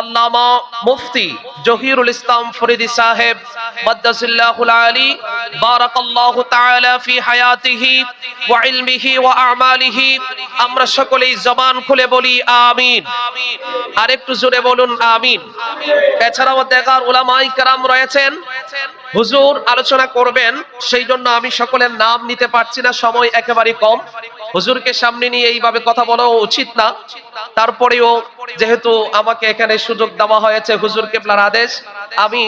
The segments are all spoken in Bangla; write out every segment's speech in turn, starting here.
আল্লামা মুফতি জহিরুল ইসলাম ফরিদি সাহেব আলী তাআলা ফি হায়াতিহি ওয়া ইলমিহি ওয়া আমালিহি। আমরা সকলেই জবান খুলে বলি আমিন। আর একটু জোরে বলুন আমিন। এছাড়াও দেখার কেরাম রয়েছেন। হুজুর আলোচনা করবেন সেই জন্য আমি সকলের নাম নিতে পারছি না, সময় একেবারে কম। হুজুরকে সামনে নিয়ে এইভাবে কথা বলা উচিত না। তারপরেও যেহেতু আমাকে এখানে সুযোগ দেওয়া হয়েছে হুজুর কেবলার আদেশ, আমি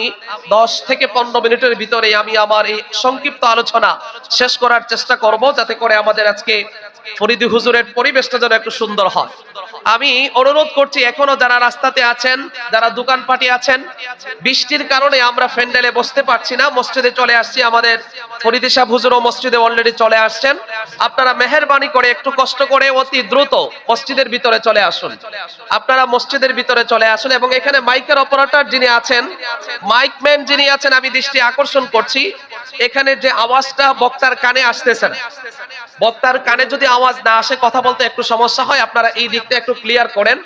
দশ থেকে পনেরো মিনিটের ভিতরে আমি আমার এই সংক্ষিপ্ত আলোচনা শেষ করার চেষ্টা করব, যাতে করে আমাদের আজকে ফরিদি হুজুরের পরিবেশটা যেন একটু সুন্দর হয়। আমি অনুরোধ করছি, এখনও যারা রাস্তাতে আছেন, যারা দোকানপাটি আছেন, বৃষ্টির কারণে আমরা ফ্যান্ডেলে বসতে পারছি না, মসজিদে চলে আসছি, আমাদের ফরিদি সাহেব হুজুরও মসজিদে অলরেডি চলে আসছেন। আপনারা মেহরবানি করে একটু কষ্ট করে অতি দ্রুত মসজিদের ভিতরে চলে আসুন। আপনারা মসজিদের ভিতরে চলে আসুন এবং এখানে মাইকের অপারেটর যিনি আছেন মাইকম্যান যিনি আছেন, আমি দৃষ্টি আকর্ষণ করছি, এখানে যে আওয়াজটা বক্তার কানে আসতেছে না। বক্তার কানে যদি আওয়াজ না আসে, কথা বলতে একটু সমস্যা হয়, আপনারা এই দিকটা একটু ক্লিয়ার করেন।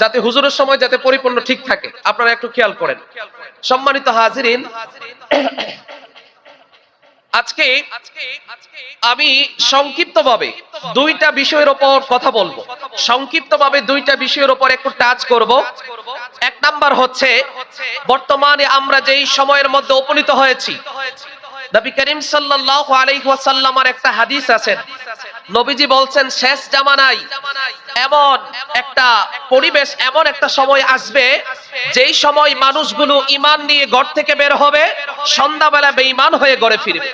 যাতে হুজুরের সময় যাতে পরিপূর্ণ ঠিক থাকে। আপনারা একটু খেয়াল করেন। সম্মানিত হাজিরিন, আজকে আমি সংক্ষিপ্তভাবে দুইটা বিষয়ের উপর কথা বলব। সংক্ষিপ্তভাবে দুইটা বিষয়ের উপর একটু টাচ করব। এক নাম্বার হচ্ছে, বর্তমানে আমরা যেই সময়ের মধ্যে উপনীত হয়েছি নবী করিম সাল্লাল্লাহু আলাইহি ওয়াসাল্লামের একটা হাদিস আছে। নবীজি বলছেন, শেষ জামানায় এমন একটা পরিবেশ, এমন একটা সময় আসবে, যেই সময় মানুষগুলো ঈমান নিয়ে ঘর থেকে বের হবে, সন্ধ্যাবেলা বেঈমান হয়ে ঘরে ফিরবে।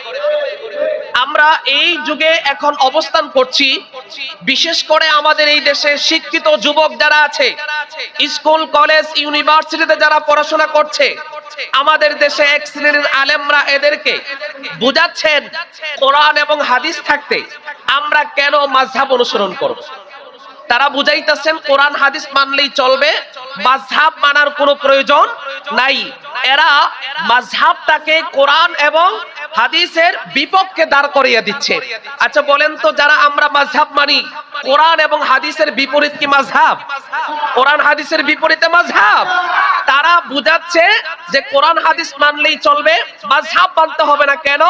আমরা এই যুগে এখন অবস্থান করছি, বিশেষ করে আমাদের এই দেশে শিক্ষিত যুবক যারা আছে, স্কুল, কলেজ, ইউনিভার্সিটিতে যারা পড়াশোনা করছে আমাদের দেশে এক শ্রেণির আলেমরা এদেরকে বুঝাচ্ছেন কোরআন এবং হাদিস থাকতে আমরা কেন মাঝহাব অনুসরণ করব? তারা বুঝাইতেছেন কোরআন, হাদিস মানলেই চলবে মাঝহাব মানার কোনো প্রয়োজন নাই। এরা মাঝহাবটাকে কোরআন এবং হাদিসের বিপক্ষে দাঁড় করিয়ে দিচ্ছে। আচ্ছা বলেন তো যারা আমরা মাঝহাব মানি, কোরআন এবং হাদিসের বিপরীত কি মাঝহাব কোরআন হাদিসের বিপরীতে মাঝহাব তারা বুঝাচ্ছে যে কোরআন হাদিস মানলেই চলবে মাঝহাব মানতে হবে না কেন?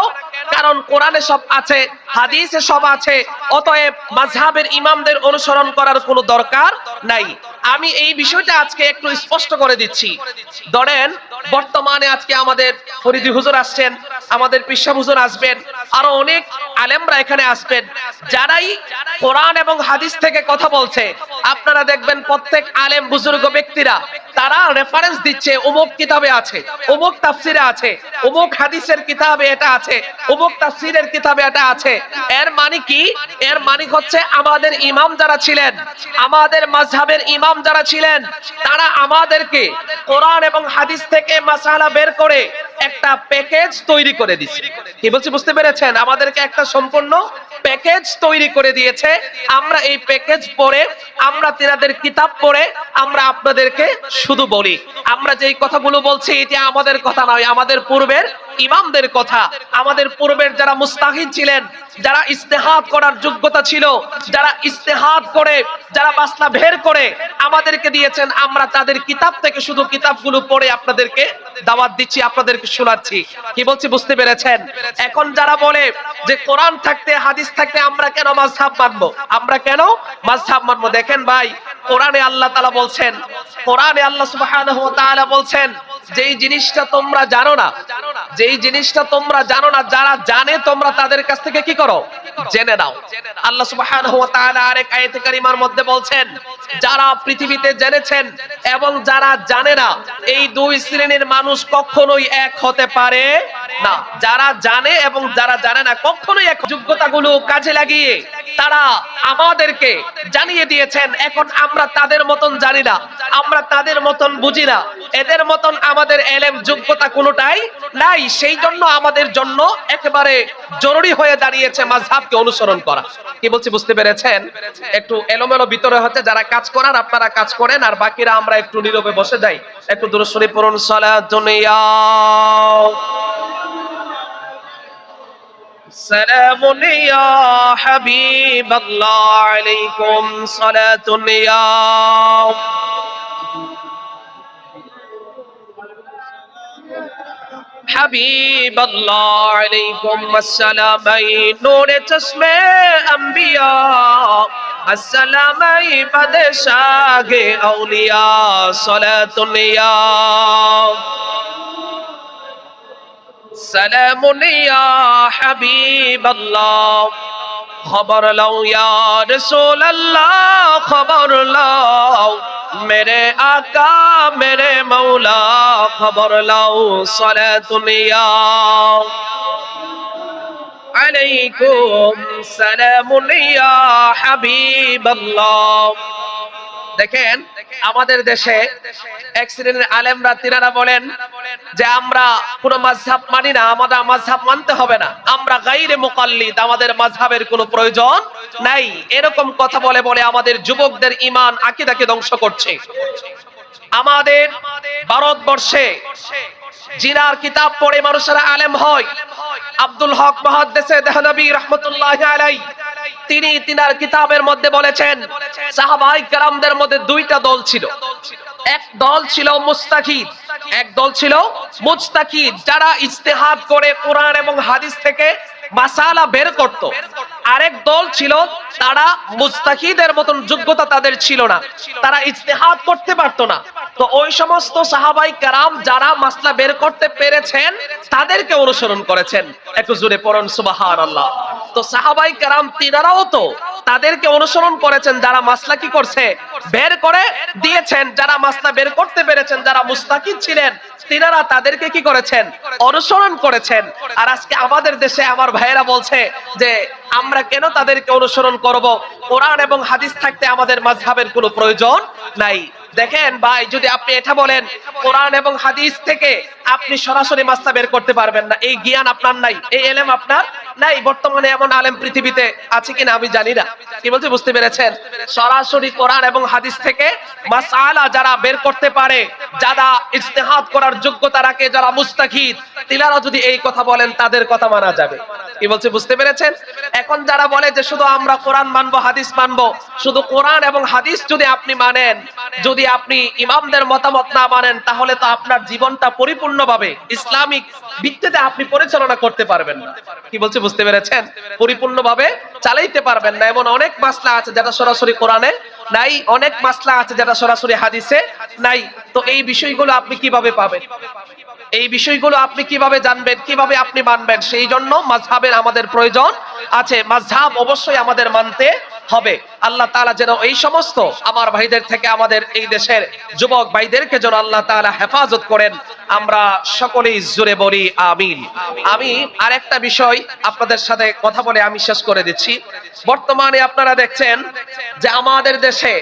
কারণ কোরআনে সব আছে, হাদিসে সব আছে, অতএব মাঝহাবের ইমামদের অনুসরণ করার কোনো দরকার নাই। আমি এই বিষয়টা আজকে একটু স্পষ্ট করে দিচ্ছি। ধরেন বর্তমানে আজকে আমাদের ফরিদি হুজুর আসছেন আমাদের পিসা হুজুর আসবেন। আরও অনেক আলেমরা এখানে আসবেন, যারাই কোরআন এবং হাদিস থেকে কথা বলছে। আপনারা দেখবেন প্রত্যেক আলেম বুজুর্গ ব্যক্তিরা, তারা রেফারেন্স দিচ্ছে, অমুক কিতাবে আছে, অমুক তাফসিরে আছে, অমুক হাদিসের কিতাবে এটা আছে, অমুক তাফসিরের কিতাবে এটা আছে। এর মানে কি? এর মানে হচ্ছে আমাদের ইমাম যারা ছিলেন, আমাদের মাযহাবের ইমাম যারা ছিলেন, তারা আমাদেরকে কোরআন এবং হাদিস থেকে মাসালা বের করে একটা প্যাকেজ তৈরি করে দিচ্ছে কি বলছি, বুঝতে পেরেছেন? আমাদেরকে একটা সম্পূর্ণ প্যাকেজ তৈরি করে দিয়েছে। আমরা এই প্যাকেজ পড়ে আমরা তেনাদের কিতাব পড়ে, আমরা আপনাদেরকে শুধু বলি। আমরা যেই কথাগুলো বলছি, এটা আমাদের কথা নয়, আমাদের পূর্বের ইমামদের কথা, আমাদের পূর্বের যারা মুস্তাহিদ ছিলেন, যারা ইস্তেহাদ করার যোগ্যতা ছিল, যারা ইস্তেহাদ করে, যারা মাসলা বের করে, আমাদেরকে দিয়েছেন, আমরা তাদের কিতাব থেকে শুধু কিতাবগুলো পড়ে আপনাদেরকে দাওয়াত দিচ্ছি, আপনাদেরকে শোনাচ্ছি। কি বলছি, বুঝতে পেরেছেন? এখন যারা বলে যে কোরআন থাকতে, হাদিস থাকতে, আমরা কেন মাযহাব মানবো? আমরা কেন মাযহাব মানবো? দেখেন ভাই, কোরআনে আল্লাহ তাআলা বলছেন, কোরআনে আল্লাহ তাআলা বলছেন যেই জিনিসটা তোমরা জানো না, যেই জিনিসটা তোমরা জানো না, যারা জানে তোমরা তাদের কাছ থেকে কি করো? জেনে নাও। আল্লাহ সুবহানাহু ওয়া তাআলা আরেক আয়াতে কারিমার মধ্যে বলছেন, যারা পৃথিবীতে জেনেছেন এবং যারা জানে না, এই দুই শ্রেণির মানুষ কখনোই এক হতে পারে না। যারা জানে এবং যারা জানে না, কখনোই এক যোগ্যতাগুলো কাজে লাগিয়ে তারা আমাদেরকে জানিয়ে দিয়েছেন, এখন আমরা তাদের মতন জানি না, আমরা তাদের মতন বুঝি না, এদের মতন আমাদের এলেম যোগ্যতা কোনোটাই নাই সেই জন্য আমাদের জন্য একেবারে জরুরি হয়ে দাঁড়িয়েছে মাঝহাবকে অনুসরণ করা কি বলছি বুঝতে পেরেছেন একটু এলোমেলো ভিতরে হচ্ছে যারা কাজ করার আপনারা কাজ করেন আর বাকিরা আমরা একটু নীরবে বসে যাই একটু দূরস্বরী পূরণ সালাত দুনিয়া سلام يا حبيب الله عليكم صلاة يا حبیب اللہ علیکم السلام نور چشم انبیاء السلام بدشاہ اولیاء صلاة اللہ سلام یا حبیب اللہ خبر لو یا رسول اللہ خبر لو میرے آقا میرے مولا خبر لاؤ سر دنیا علیکم سلام یا حبیب اللہ۔ দেখেন, আমাদের দেশে এক শ্রেণির আলেমরা, তিনারা বলেন যে আমরা কোনো মাঝহাব মানি না, আমাদের মাঝহাব মানতে হবে না। আমরা গাইরে মুকাল্লিদ, আমাদের মাঝহাবের কোনো প্রয়োজন নাই। এরকম কথা বলে বলে আমাদের যুবকদের ইমান আকিদাকে ধ্বংস করছে। আমাদের ভারতবর্ষে জিনার কিতাব পড়ে মানুষেরা আলেম হয়। আব্দুল হক মহাদ্দেশে দেহনবী রহমতুল্লাহ আলাই তিনি তিনার কিতাবের মধ্যে বলেছেন, সাহাবাই কারামদের মধ্যে দুইটা দল ছিল। এক দল ছিল মুস্তাকিদ, এক দল ছিল মুস্তাকিদ যারা ইস্তেহাদ করে কোরআন এবং হাদিস থেকে মাসালা বের করত। আরেক দল ছিল তারা মুস্তাকিদের মতন যোগ্যতা তাদের ছিল না। তারা ইস্তেহাদ করতে পারতো না। তো ওই সমস্ত সাহাবাই কারাম যারা মাসলা বের করতে পেরেছেন, তাদেরকে অনুসরণ করেছেন। একটু জুড়ে পড়ুন সুবাহান আল্লাহ তো সাহাবাই কারাম তিনারাও তো তাদেরকে অনুসরণ করেছেন, যারা মাসলা কি করছে, বের করে দিয়েছেন। যারা মাসলা বের করতে পেরেছেন, যারা মুস্তাকিদ ছিলেন, তিনারা তাদেরকে কি করেছেন, অনুসরণ করেছেন। আর আজকে আমাদের দেশে আমার ভাইয়েরা বলছে যে, আমরা কেন তাদেরকে অনুসরণ করব? কোরআন এবং হাদিস থাকতে আমাদের মাঝহাবের কোনো প্রয়োজন নাই। দেখেন ভাই, যদি আপনি এটা বলেন, কোরআন এবং হাদিস থেকে আপনি সরাসরি মাস্তা বের করতে পারবেন না। এই জ্ঞান আপনার নাই, এই এলেম আপনার নাই। বর্তমানে এমন আলেম পৃথিবীতে আছে কিনা আমি জানি না। কি বলতে বুঝতে পেরেছেন? সরাসরি কোরআন এবং হাদিস থেকে মাসালা যারা বের করতে পারে, যারা ইজতেহাদ করার যোগ্যতা রাখে, যারা মুস্তাকিদ, তিলারা যদি এই কথা বলেন, তাদের কথা মানা যাবে। কি বলছে, বুঝতে পেরেছেন? এখন যারা বলে যে শুধু আমরা কোরআন মানবো, হাদিস মানবো, শুধু কোরআন এবং হাদিস যদি আপনি মানেন, যদি আপনি ইমামদের মতামত না মানেন, তাহলে তো আপনার জীবনটা পরিপূর্ণভাবে ইসলামিক ভিত্তিতে আপনি পরিচালনা করতে পারবেন না। কি বলছে, বুঝতে পেরেছেন? পরিপূর্ণভাবে চালাইতে পারবেন না। এমন অনেক মাসলা আছে যেটা সরাসরি কোরআনে নাই, অনেক মাসলা আছে যেটা সরাসরি হাদিসে নাই। তো এই বিষয়গুলো আপনি কীভাবে পাবেন? এই বিষয়গুলো আপনি কীভাবে জানবেন, কীভাবে আপনি মানবেন, সেই জন্য মাঝহাবের আমাদের প্রয়োজন আছে। মাঝহাব অবশ্যই আমাদের মানতে হবে। আল্লাহ তাআলা যেন এই সমস্ত আমার ভাইদের থেকে আমাদের এই দেশের যুবক ভাইদেরকে যেন আল্লাহ তাআলা হেফাজত করেন। আমরা সকলেই জোরে বলি, আমিন। আমি আরেকটা বিষয় আপনাদের সাথে কথা বলে আমি শেষ করে দিচ্ছি। বর্তমানে আপনারা দেখছেন যে আমাদের দেশে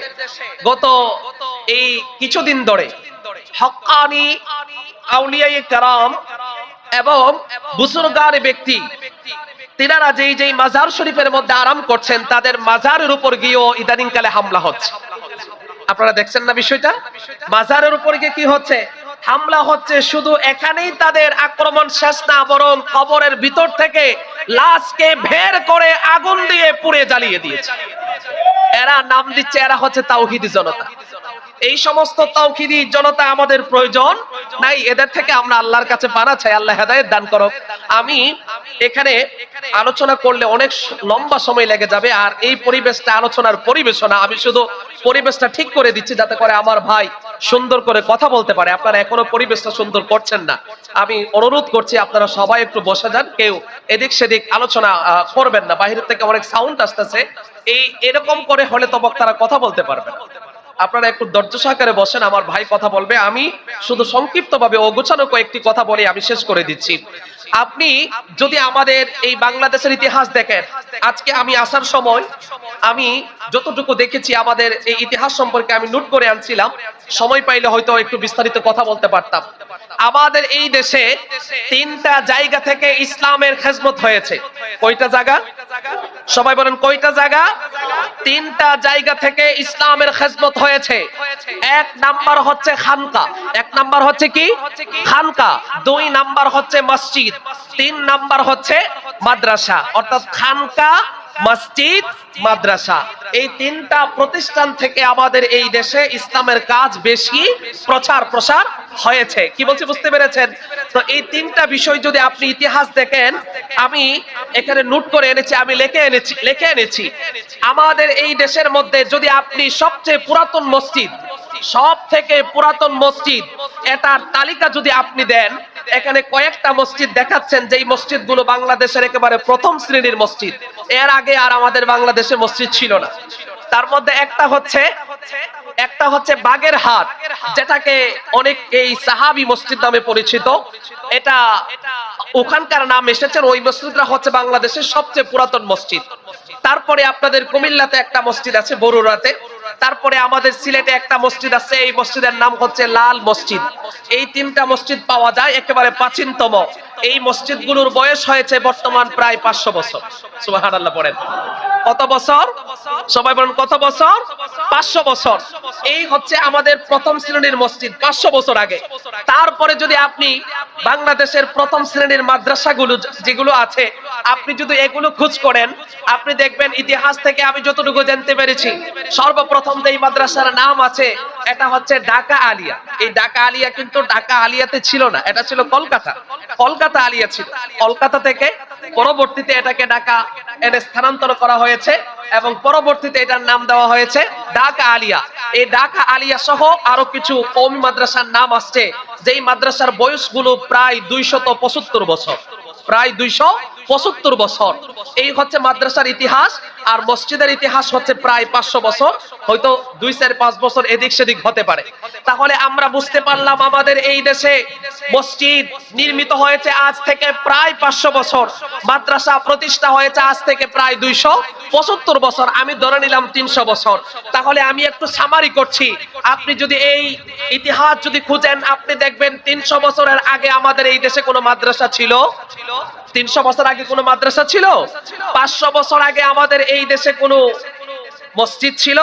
গত এই কিছুদিন ধরে হক্কানি আউলিয়ায়ে কারাম এবং ব্যক্তি। তিনারা যেই যেই মাজার শরীফের মধ্যে আরাম করছেন, তাদের মাজারের উপর গিয়েও হামলা হচ্ছে। আপনারা দেখছেন না বিষয়টা? মাজারের উপর গিয়ে কি হচ্ছে? হামলা হচ্ছে শুধু এখানেই তাদের আক্রমণ শেষ না, বরং কবরের ভিতর থেকে লাশকে ভের করে আগুন দিয়ে পুড়ে জ্বালিয়ে দিয়েছে। এরা নাম দিচ্ছে, এরা হচ্ছে তাওহিদি জনতা। এই সমস্ত তাওহিদি জনতা আমাদের প্রয়োজন। নাই, এদের থেকে আমরা আল্লাহর কাছে পানা চাই, আল্লাহ হেদায়েত দান করো আমি এখানে আলোচনা করলে অনেক লম্বা সময় লেগে যাবে, আর এই পরিবেশটা আলোচনার পরিবেশনা। আমি শুধু পরিবেশটা ঠিক করে দিচ্ছি যাতে করে আমার ভাই সুন্দর করে কথা বলতে পারে। আপনারা এখনও পরিবেশটা সুন্দর করছেন না। আমি অনুরোধ করছি, আপনারা সবাই একটু বসে যান, কেউ এদিক সেদিক আলোচনা করবেন না। বাইরের থেকে অনেক সাউন্ড আসতেছে। এই এরকম করে হলে তো বক্তারা কথা বলতে পারবে আপনারা একটু ধৈর্য সহকারে বসেন, আমার ভাই কথা বলবে। আমি শুধু সংক্ষিপ্ত ভাবে অগোছানো কয়েকটি কথা বলে আমি শেষ করে দিচ্ছি। আপনি যদি আমাদের এই বাংলাদেশের ইতিহাস দেখেন, আজকে আমি আসার সময় আমি যতটুকু দেখেছি আমাদের এই ইতিহাস সম্পর্কে আমি নোট করে আনছিলাম। সময় পাইলে হয়তো একটু বিস্তারিত কথা বলতে পারতাম। আমাদের এই দেশে তিনটা জায়গা থেকে ইসলামের খেজমত হয়েছে। কয়টা জায়গা? সবাই বলেন, কয়টা জায়গা? তিনটা জায়গা থেকে ইসলামের খেজমত হয়েছে। এক নাম্বার হচ্ছে খানকা। এক নাম্বার হচ্ছে কি? খানকা। দুই নাম্বার হচ্ছে মসজিদ। তিন নাম্বার হচ্ছে মাদ্রাসা। অর্থাৎ খানকা, মসজিদ, মাদ্রাসা। এই তিনটা প্রতিষ্ঠান থেকে আমাদের এই দেশে ইসলামের কাজ বেশি প্রচার প্রসার হয়েছে। কি বলছি বুঝতে পেরেছেন? তো এই তিনটা বিষয় যদি আপনি ইতিহাস দেখেন, আমি এখানে নোট করে এনেছি, আমি লিখে এনেছি লিখে এনেছি। আমাদের এই দেশের মধ্যে যদি আপনি সবচেয়ে পুরাতন মসজিদ সব থেকে পুরাতন মসজিদ, এটার তালিকা যদি আপনি দেন, এখানে কয়েকটা মসজিদ দেখাচ্ছেন, যেই মসজিদগুলো বাংলাদেশের একেবারে প্রথম শ্রেণির মসজিদ। এর আগে আর আমাদের বাংলাদেশে মসজিদ ছিল না। তার মধ্যে একটা হচ্ছে একটা হচ্ছে বাগের হাট, যেটাকে অনেক এই সাহাবি মসজিদ নামে পরিচিত। এটা ওখানকার নাম এসেছেন, ওই মসজিদটা হচ্ছে বাংলাদেশের সবচেয়ে পুরাতন মসজিদ। তারপরে আপনাদের কুমিল্লাতে একটা মসজিদ আছে বরুরাতে তারপরে আমাদের সিলেটে একটা মসজিদ আছে, এই মসজিদের নাম হচ্ছে লাল মসজিদ। এই তিনটা মসজিদ পাওয়া যায় একেবারে প্রাচীনতম। এই মসজিদগুলোর বয়স হয়েছে বর্তমান প্রায় পাঁচশো বছর। সুবহানাল্লাহ, পড়েন। কত বছর? সবাই বলেন, কত বছর? পাঁচশো বছর। এই হচ্ছে আমাদের প্রথম শ্রেণির মসজিদ, পাঁচশো বছর আগে। তারপরে যদি আপনি বাংলাদেশের প্রথম শ্রেণির মাদ্রাসাগুলো, যেগুলো আছে, আপনি যদি এগুলো খোঁজ করেন, আপনি দেখবেন ইতিহাস থেকে আমি যতটুকু জানতে পেরেছি, সর্বপ্রথম যে মাদ্রাসার নাম আছে, এটা হচ্ছে ঢাকা আলিয়া। এই ঢাকা আলিয়া কিন্তু ঢাকা আলিয়াতে ছিল না, এটা ছিল কলকাতা। কলকাতা আলিয়া ছিল। কলকাতা থেকে পরবর্তীতে এটাকে ঢাকা এনে স্থানান্তর করা হয়েছে এবং পরবর্তীতে এটার নাম দেওয়া হয়েছে ডাকা আলিয়া। এই ডাকা আলিয়া সহ আরও কিছু কৌমি মাদ্রাসার নাম আসছে, যেই মাদ্রাসার বয়সগুলো প্রায় দুইশত পঁচাত্তর বছর। প্রায় দুইশো পঁচাত্তর বছর। এই হচ্ছে মাদ্রাসার ইতিহাস, আর মসজিদের ইতিহাস হচ্ছে প্রায় পাঁচশো বছর। হয়তো দুই, চার, পাঁচ বছর এদিক সেদিক হতে পারে। তাহলে আমরা বুঝতে পারলাম আমাদের এই দেশে মসজিদ নির্মিত হয়েছে আজ থেকে প্রায় পাঁচশো বছর। মাদ্রাসা প্রতিষ্ঠা হয়েছে আজ থেকে প্রায় দুইশো পঁচাত্তর বছর। আমি ধরে নিলাম তিনশো বছর। তাহলে আমি একটু সামারি করছি। আপনি যদি এই ইতিহাস যদি খুঁজেন, আপনি দেখবেন তিনশো বছরের আগে আমাদের এই দেশে কোনো মাদ্রাসা ছিল। তিনশো বছর আগে কোনো মাদ্রাসা ছিল? পাঁচশো বছর আগে আমাদের এই দেশে কোনো মসজিদ ছিল?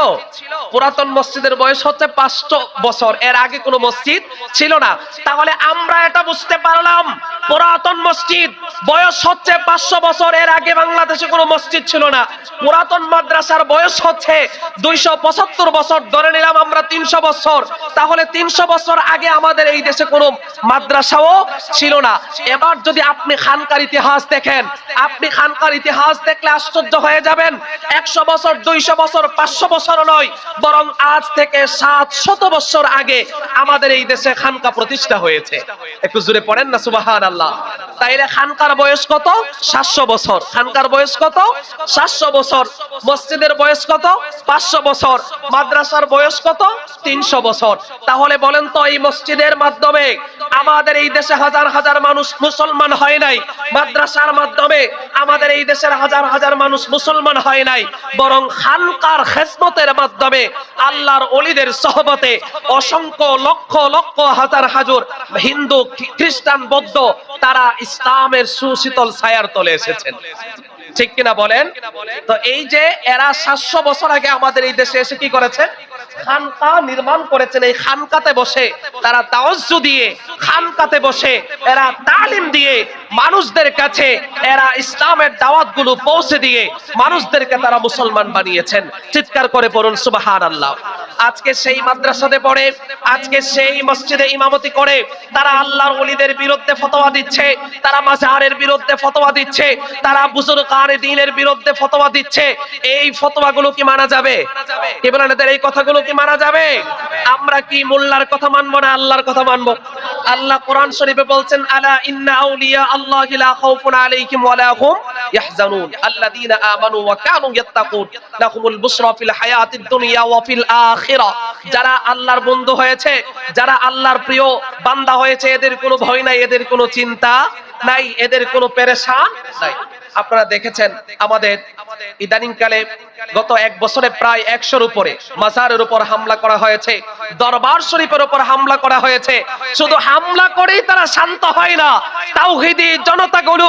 পুরাতন মসজিদের বয়স হচ্ছে পাঁচশো বছর। এর আগে কোনো মসজিদ ছিল না। তাহলে আমরা এটা বুঝতে পারলাম, পুরাতন মসজিদ বয়স হচ্ছে পাঁচশো বছর। এর আগে বাংলাদেশে কোনো মসজিদ ছিল না। পুরাতন মাদ্রাসার বয়স হচ্ছে দুইশো পঁচাত্তর বছর। ধরে নিলাম আমরা তিনশো বছর। তাহলে তিনশো বছর আগে আমাদের এই দেশে কোনো মাদ্রাসাও ছিল না। এবার যদি আপনি খানকার ইতিহাস দেখেন, আপনি খানকার ইতিহাস দেখলে আশ্চর্য হয়ে যাবেন। একশো বছর, দুইশো বছর, পাঁচশো বছর নয়। বরং আজ থেকে সাত শত বছর আগে আমাদের এই দেশে খানকা প্রতিষ্ঠা হয়েছে। একটু জুড়ে পড়েন না সুবাহান আল্লাহ তাইলে খানকার বয়স কত? সাতশো বছর। খানকার বয়স কত? সাতশো বছর। মসজিদের বয়স কত? পাঁচশো বছর। মাদ্রাসার বয়স কত? তিনশো বছর। তাহলে বলেন তো, এই মসজিদের মাধ্যমে আমাদের এই দেশে হাজার হাজার মানুষ মুসলমান হয় নাই? মাদ্রাসার মাধ্যমে আমাদের এই দেশের হাজার হাজার মানুষ মুসলমান হয় নাই? বরং খানকার খেসমতের মাধ্যমে আল্লাহর অলিদের সহবতে অসংখ্য লক্ষ লক্ষ হাজার হাজার হিন্দু খ্রিস্টান, বৌদ্ধ তারা ইসলামের সুশীতল ছায়ার তলে এসেছেন। ঠিক কিনা বলেন? তো এই যে এরা সাতশো বছর আগে আমাদের এই দেশে এসে কি করেছে? খানকা নির্মাণ করেছেন। এই খানকাতে বসে তারা দিয়ে খানকাতে বসে এরা তালিম দিয়ে মানুষদের কাছে এরা ইসলামের দাওয়াতগুলো পৌঁছে দিয়ে মানুষদেরকে তারা মুসলমান বানিয়েছেন। চিৎকার করে পড়ুন সুবাহান আল্লাহ আজকে সেই মাদ্রাসাতে পড়ে, আজকে সেই মসজিদে ইমামতি করে, তারা আল্লাহর ওলিদের বিরুদ্ধে ফতোয়া দিচ্ছে, তারা মাজারের বিরুদ্ধে ফতোয়া দিচ্ছে, তারা বুজুর্গানে দিনের বিরুদ্ধে ফতোয়া দিচ্ছে। এই ফতোয়াগুলো কি মানা যাবে? কি এই কথাগুলো কি মানা যাবে? আমরা কি মোল্লার কথা মানবো না আল্লাহর কথা মানবো? আল্লাহ কোরআন শরীফে বলছেন, আলা ইন্না আউলিয়া আল্লাহি লা খাউফুন আলাইহিম ওয়া লা হুম ইয়াহজানুন। আল্লাযীনা আমানু ওয়া কানু ইয়াত্তাকুন, লাহুমুল বুশরা ফিল হায়াতিদ দুনিয়া ওয়া ফিল আখিরা। যারা আল্লাহর বন্ধু হয়েছে, যারা আল্লাহর প্রিয় বান্দা হয়েছে, এদের কোনো ভয় নাই, এদের কোনো চিন্তা নাই, এদের কোনো পেরেশান নাই। আপনারা দেখেছেন আমাদের ইদানিং কালে গত এক বছরে প্রায় একশোর উপরে মাজারের উপর হামলা করা হয়েছে, দরবার শরীফের উপর হামলা করা হয়েছে। শুধু হামলা করেই তারা শান্ত হয় না, তাওহিদি জনতাগুলো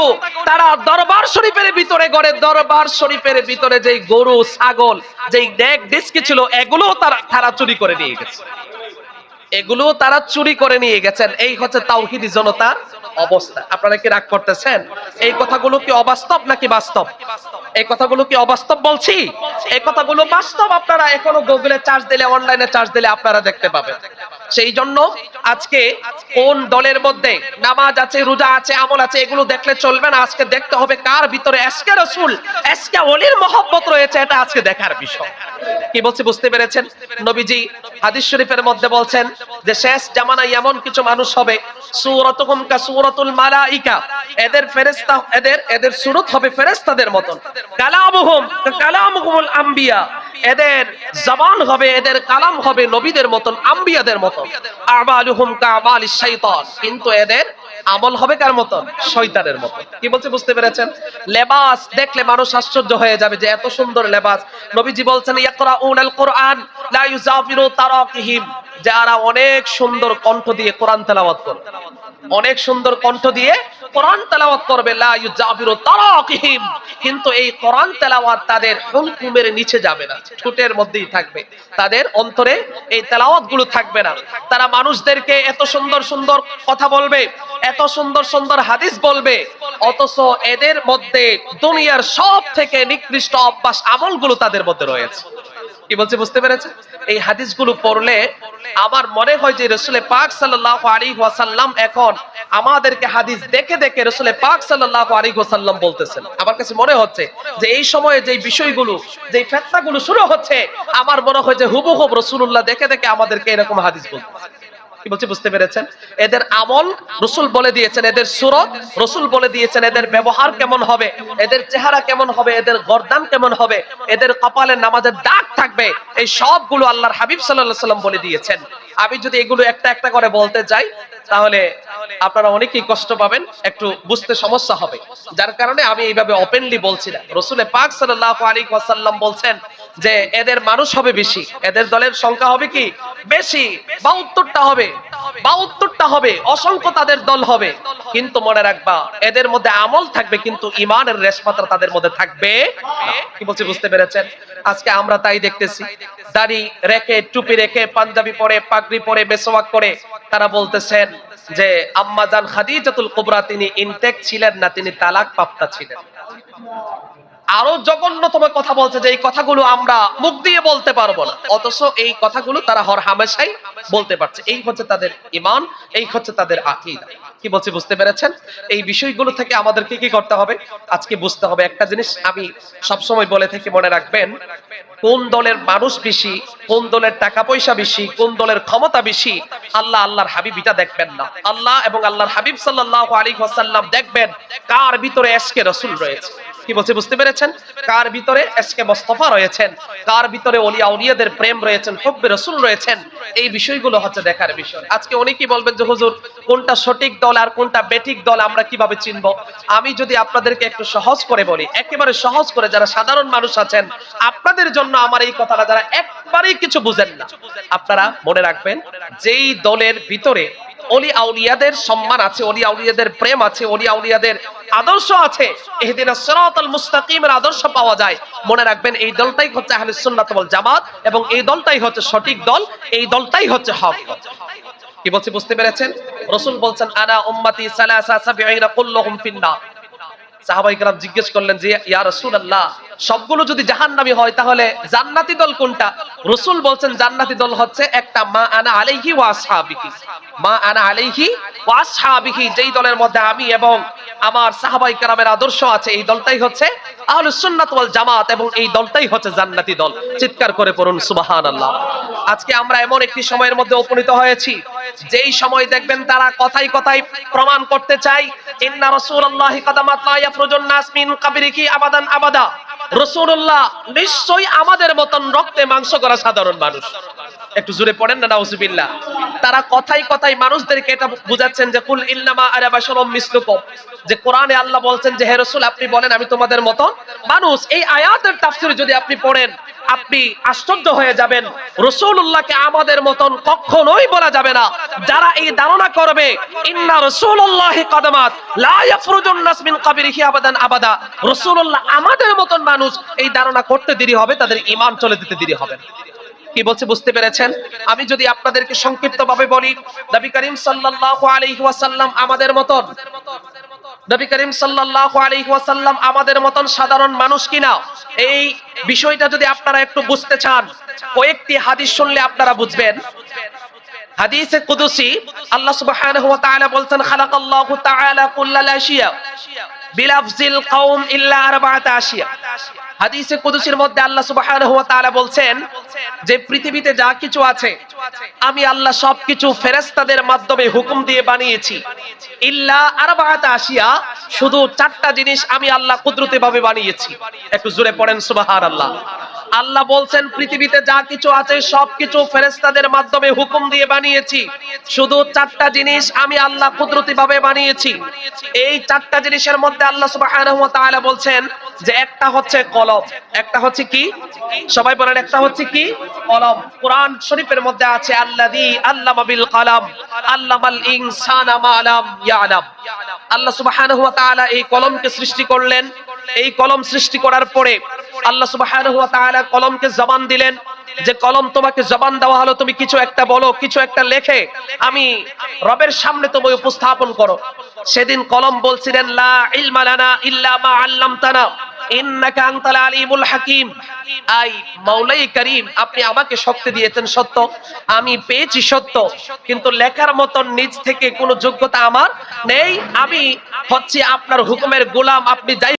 তারা দরবার শরীফের ভিতরে গড়ে, দরবার শরীফের ভিতরে যেই গরু, ছাগল, যেই ডেক ডিস্কি ছিল এগুলো তারা তারা চুরি করে নিয়ে গেছে। এগুলো তারা চুরি করে নিয়ে গেছেন। এই হচ্ছে তাওহিদি জনতার অবস্থা। আপনারা কি রাগ করতেছেন? এই কথাগুলো কি অবাস্তব নাকি বাস্তব? এই কথাগুলো কি অবাস্তব বলছি? এই কথাগুলো বাস্তব আপনারা এখনও গুগলে চার্জ দিলে অনলাইনে চার্জ দিলে আপনারা দেখতে পাবেন। সেই জন্য আজকে কোন দলের মধ্যে নামাজ আছে রোজা আছে আমল আছে এগুলো দেখলে চলবে না। আজকে দেখতে হবে কার ভিতরে এসকে রসুল এসকে অলির মহব্বত রয়েছে এটা আজকে দেখার বিষয়। কি বলছি বুঝতে পেরেছেন? নবীজি হাদিস শরীফের মধ্যে বলছেন যে শেষ জামানায় এমন কিছু মানুষ হবে সুরতুকুম কা সুরতুল মালাইকা। এদের ফেরেশতা এদের এদের সুরত হবে ফেরেশতাদের মতন। কালামুহুম কালামুহুমুল আম্বিয়া। এদের জবান হবে, এদের কালাম হবে নবীদের মতন, আম্বিয়াদের মতন। আমালুহুম কা আমালিশ শাইতান। কিন্তু এদের আমল হবে কার মতন? শয়তানের মতন। কি বলছে বুঝতে পেরেছেন? লেবাস দেখলে মানুষ আশ্চর্য হয়ে যাবে যে এত সুন্দর লেবাস। নবীজি বলছেন, ইয়াকরাউনাল কোরআন লা ইউজাফিরু তারাকিহিম। যারা অনেক সুন্দর কণ্ঠ দিয়ে কোরআন তেলাওয়াত করে। অনেক সুন্দর কণ্ঠ দিয়ে কোরআন তেলাওয়াত করবে, লা ইউজাফিরু তারাকিহিম। কিন্তু এই কোরআন তেলাওয়াত তাদের হুলকুমের নিচে যাবে না, ঠোঁটের মধ্যেই থাকবে। তাদের অন্তরে এই তেলাওয়াতগুলো থাকবে না। তারা মানুষদেরকে এত সুন্দর সুন্দর কথা বলবে, এত সুন্দর সুন্দর হাদিস বলবে, অথচ এদের মধ্যে দুনিয়ার সব থেকে নিকৃষ্ট অভ্যাস আমলগুলো তাদের মধ্যে রয়েছে। কি বলছে বুঝতে পেরেছে? এই হাদিসগুলো পড়লে আমার মনে হয় যে রসুলের পাক সাল্লাহ আলী ওয়াসাল্লাম এখন আমাদেরকে হাদিস দেখে দেখে রসুলের পাক সাল্লাহ আলী ওয়াসাল্লাম বলতেছেন। আমার কাছে মনে হচ্ছে যে এই সময়ে যে বিষয়গুলো যে ফেতনাগুলো শুরু হচ্ছে, আমার মনে হয় যে হুবহুব রসুল্লাহ দেখে দেখে আমাদেরকে এরকম হাদিস বলতে কি বলছে, বুঝতে পেরেছেন? এদের আমল রসুল বলে দিয়েছেন, এদের সুরত রসুল বলে দিয়েছেন, এদের ব্যবহার কেমন হবে, এদের চেহারা কেমন হবে, এদের গরদান কেমন হবে, এদের কপালে নামাজের দাগ থাকবে, এই সবগুলো আল্লাহর হাবিব সাল্লাহ সাল্লাম বলে দিয়েছেন। আমি যদি এগুলো একটা একটা করে বলতে যাই তাহলে আপনারা অনেকেই কষ্ট পাবেন, একটু বুঝতে সমস্যা হবে। যার কারণে আমি এইভাবে ওপেনলি বলছি না। রসুলে পাক সাল্লাল্লাহু আলাইহি ওয়াসাল্লাম বলছেন যে, এদের মানুষ হবে বেশি। এদের দলের সংখ্যা হবে কি? বেশি। বা উত্তরটা হবে। বা উত্তরটা হবে। অসংখ্য তাদের দল হবে। কিন্তু মনে রাখবা, এদের মধ্যে আমল থাকবে, কিন্তু ইমানের রেশমাত্রা তাদের মধ্যে থাকবে কি বলছি, বুঝতে পেরেছেন? আজকে আমরা তাই দেখতেছি। দাড়ি রেখে, টুপি রেখে, পাঞ্জাবি পরে, পাগড়ি পরে মেসওয়াক করে তারা বলতেছেন যে আম্মাজান খাদিজাতুল কুবরা তিনি ইনটেক ছিলেন না, তিনি তালাক প্রাপ্তা ছিলেন। আরও জঘন্যতম কথা বলছে যে এই কথাগুলো আমরা মুখ দিয়ে বলতে পারব না। অথচ এই কথাগুলো তারা হর হামেশাই বলতে পারছে। এই হচ্ছে তাদের ইমান এই হচ্ছে তাদের আকীদা। কি বলছি, বুঝতে পেরেছেন? এই বিষয়গুলো থেকে আমাদেরকে কি করতে হবে? আজকে বুঝতে হবে একটা জিনিস। আমি সবসময় বলে থেকে, মনে রাখবেন, কোন দলের মানুষ বেশি, কোন দলের টাকা পয়সা বেশি, কোন দলের ক্ষমতা বেশি, আল্লাহ আল্লাহর হাবিব এটা দেখবেন না। আল্লাহ এবং আল্লাহর হাবিব সাল্লাল্লাহু আলাইহি ওয়াসাল্লাম দেখবেন কার ভিতরে এসকে রাসূল রয়েছে। কি বলছে, বুঝতে পেরেছেন? কার ভিতরে এসকে মোস্তফা রয়েছেন? কার ভিতরে ওলিয়া উলিয়াদের প্রেম রয়েছেন? হব্বে রসুল রয়েছেন? এই বিষয়গুলো হচ্ছে দেখার বিষয়। আজকে অনেকেই বলবেন যে, হুজুর কোনটা সঠিক দল আর কোনটা বেঠিক দল আমরা কীভাবে চিনব আমি যদি আপনাদেরকে একটু সহজ করে বলি, একেবারে সহজ করে যারা সাধারণ মানুষ আছেন, আপনাদের জন্য আমার এই কথাটা যারা একবারেই কিছু বুঝেন না, আপনারা মনে রাখবেন, যেই দলের ভিতরে অলি আউলিয়াদের সম্মান আছে, অলি আউলিয়াদের প্রেম আছে, অলি আউলিয়াদের আদর্শ আছে, এহদিনা সিরাতাল মুস্তাকিমের আদর্শ পাওয়া যায়, মনে রাখবেন এই দলটাই হচ্ছে আহলে সুন্নাত ওয়াল জামাত এবং এই দলটাই হচ্ছে সঠিক দল, এই দলটাই হচ্ছে হক। কি বলছি, বুঝতে পেরেছেন? রাসূল বলছেন, আনা উম্মতি সালাসা সাবঈনা কুল্লুহুম ফিন্নার। সাহাবাই কালাম জিজ্ঞেস করলেন যে, ইয়া রাসূলুল্লাহ, সবগুলো যদি জাহান্নামী হয়, তাহলে জান্নাতি দল কোনটা? রসুল বলছেন, জান্নাতি দল হচ্ছে একটা মা আনা আলাইহি ওয়া আসহাবিহি। মা আনা আলাইহি ওয়া আসহাবিহি, যেই দলের মধ্যে আমি এবং আমার সাহাবাই কালামের আদর্শ আছে, এই দলটাই হচ্ছে আহলুস সুন্নাত ওয়াল জামাত এবং এই দলটাই হচ্ছে জান্নাতি দল। চিৎকার করে পড়ুন, সুবহানাল্লাহ। আজকে আমরা এমন একটি সময়ের মধ্যে উপনীত হয়েছি। যেই সময় দেখবেন তারা কথাই কথাই প্রমাণ করতে চাই ইন্না রাসূলুল্লাহি কাদামাত লা ইয়াফরুজুন নাস মিন কাবরিহি আবাদান আবাদা। রাসূলুল্লাহ নিশ্চয়ই আমাদের মতন রক্তে মাংস করা সাধারণ মানুষ। একটু জোরে পড়েন না, নাউজুবিল্লাহ। তারা কথাই কথাই মানুষদেরকে এটা বুঝাচ্ছেন যে, কুল ইন্নামা আনা বাশারুম মিসলুকুম। যে কোরআনে আল্লাহ বলছেন যে, হে রাসূল, আপনি বলেন আমি তোমাদের মত মানুষ। এই আয়াতের তাফসীর যদি আপনি পড়েন আপনি আশ্চর্য হয়ে যাবেন। রসুল্লাহকে আমাদের মতন কখনোই বলা যাবে না। যারা এই ধারণা করবে, ইন্না আবাদা। রসুল্লাহ আমাদের মতন মানুষ এই ধারণা করতে দেরি হবে, তাদের ঈমান চলে দিতে দেরি হবে। কি বলছে, বুঝতে পেরেছেন? আমি যদি আপনাদেরকে সংক্ষিপ্ত ভাবে বলি, নবী করিম সাল্লাল্লাহু আলাইহি ওয়াসাল্লাম আমাদের মতন নবী করিম আলাইহি ওয়াসাল্লাম আমাদের মতন সাধারণ মানুষ কিনা? এই বিষয়টা যদি আপনারা একটু বুঝতে চান, কয়েকটি হাদিস শুনলে আপনারা বুঝবেন। হাদিসে কুদুসি, আল্লাহ সুবহানাহু ওয়া তাআলা বলছেন, খালাকাল্লাহু তাআলা বিলাফজিল কওম ইল্লা আরবাআতা আশিয়া। হাদিসে কুদুসির মধ্যে আল্লাহ সুবহানাহু ওয়া তাআলা বলছেন যে পৃথিবীতে যা কিছু আছে, আমি আল্লাহ সবকিছু ফেরেশতাদের মাধ্যমে হুকুম দিয়ে বানিয়েছি। ইল্লা আরবাআত আশিয়া, শুধু চারটা জিনিস আমি আল্লাহ কুদরতে ভাবে বানিয়েছি। একটু জোরে পড়েন সুবহানাল্লাহ। আল্লাহ বলছেন, পৃথিবীতে যা কিছু আছে সবকিছু ফেরেশতাদের মাধ্যমে হুকুম দিয়ে বানিয়েছি। শুধু চারটা জিনিস আমি আল্লাহ কুদরতি ভাবে বানিয়েছি। এই চারটা জিনিসের মধ্যে আল্লাহ তাআলা বলছেন যে একটা হচ্ছে কলম। একটা হচ্ছে কি? সবাই বলেন, একটা হচ্ছে কি? কলম। কোরআন শরীফের মধ্যে আছে, আল্লাযী আল্লামা বিল কলম। আল্লামাল ইনসানা মা লাম ইয়ালাম। আল্লাহ তাআলা এই কলমকে সৃষ্টি করলেন। এই কলম সৃষ্টি করার পরে আল্লাহ তাআলা কলমকে জবান দিলেন যে কলম তোমাকে জবান দেওয়া হলো, তুমি কিছু একটা বলো, কিছু একটা লেখে, আমি রবের সামনে তুমি উপস্থাপন করো। সেদিন কলম বলছিলেন, লা ইলমা লানা ইল্লা মা আল্লামতানা, ইন্নাকা আনতাল আলিমুল হাকিম। আই মাওলাই করিম, আপনি আমাকে শক্তি দিয়েছেন সত্য, আমি পেয়েছি সত্য, কিন্তু লেখার মতন নিজ থেকে কোনো যোগ্যতা আমার নেই। আমি হচ্ছে আপনার হুকুমের গোলাম, আপনি যাই